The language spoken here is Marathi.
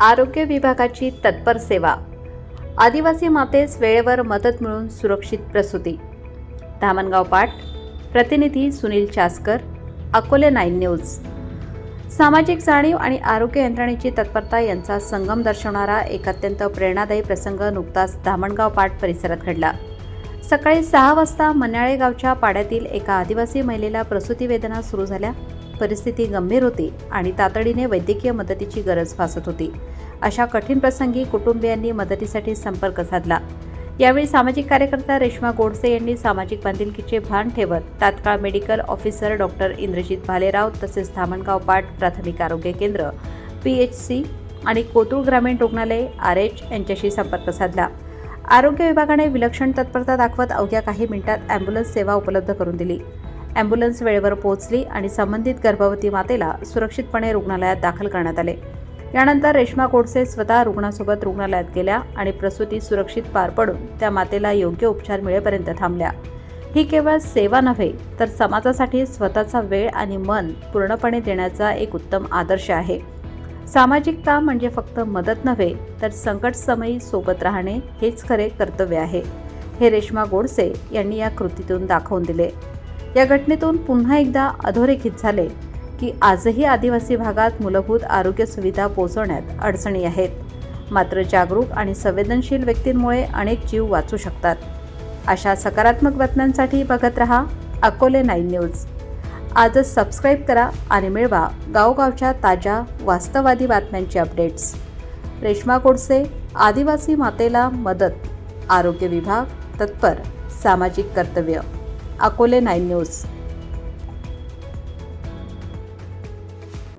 आरोग्य विभागाची तत्पर सेवा. आदिवासी मातेस वेळेवर मदत मिळून सुरक्षित प्रसूती. धामणगाव पाठ. प्रतिनिधी Sunil Chaskar. Akole nine news. सामाजिक जाणीव आणि आरोग्य यंत्रणेची तत्परता यांचा संगम दर्शवणारा एक अत्यंत प्रेरणादायी प्रसंग नुकताच धामणगाव पाठ परिसरात घडला. सकाळी सहा वाजता मन्याळे गावच्या पाड्यातील एका आदिवासी महिलेला प्रसूती वेदना सुरू झाल्या. परिस्थिती गंभीर होती आणि तातडीने वैद्यकीय मदतीची गरज भासत होती. अशा कठीण प्रसंगी कुटुंबियांनी मदतीसाठी संपर्क साधला. यावेळी सामाजिक कार्यकर्ता रेश्मा गोडसे यांनी सामाजिक बांधिलकीचे भान ठेवत तात्काळ medical officer doctor Indrajit Bhalerao तसेच धामणगाव पाट प्राथमिक आरोग्य केंद्र पी एच सी आणि कोतुळ ग्रामीण रुग्णालय आर एच यांच्याशी संपर्क साधला. आरोग्य विभागाने विलक्षण तत्परता दाखवत अवघ्या काही मिनिटात अँब्युलन्स सेवा उपलब्ध करून दिली. अँब्युलन्स वेळेवर पोहोचली आणि संबंधित गर्भवती मातेला सुरक्षितपणे रुग्णालयात दाखल करण्यात आले. यानंतर रेश्मा कोडसे स्वतः रुग्णासोबत रुग्णालयात गेल्या आणि प्रसूती सुरक्षित पार पडून त्या मातेला योग्य उपचार मिळेपर्यंत थांबल्या. ही केवळ सेवा नव्हे तर समाजासाठी स्वतःचा वेळ आणि मन पूर्णपणे देण्याचा एक उत्तम आदर्श आहे. सामाजिकता म्हणजे फक्त मदत नव्हे तर संकटसमयी सोबत राहणे हेच खरे कर्तव्य आहे हे रेश्मा गोडसे यांनी या कृतीतून दाखवून दिले. या घटनेतून पुन्हा एकदा अधोरेखित झाले. की आजही आदिवासी भागात मूलभूत आरोग्य सुविधा पोहोचवण्यात अडचणी आहेत. मात्र जागरूक आणि संवेदनशील व्यक्तींमुळे अनेक जीव वाचू शकतात. अशा सकारात्मक बातम्यांसाठी बघत रहा अकोले नाईन न्यूज. आजच सबस्क्राईब करा आणि मिळवा गावगावच्या ताज्या वास्तववादी बातम्यांची अपडेट्स. रेश्मा कोडसे आदिवासी मातेला मदत आरोग्य विभाग तत्पर सामाजिक कर्तव्य अकोले नाईन न्यूज.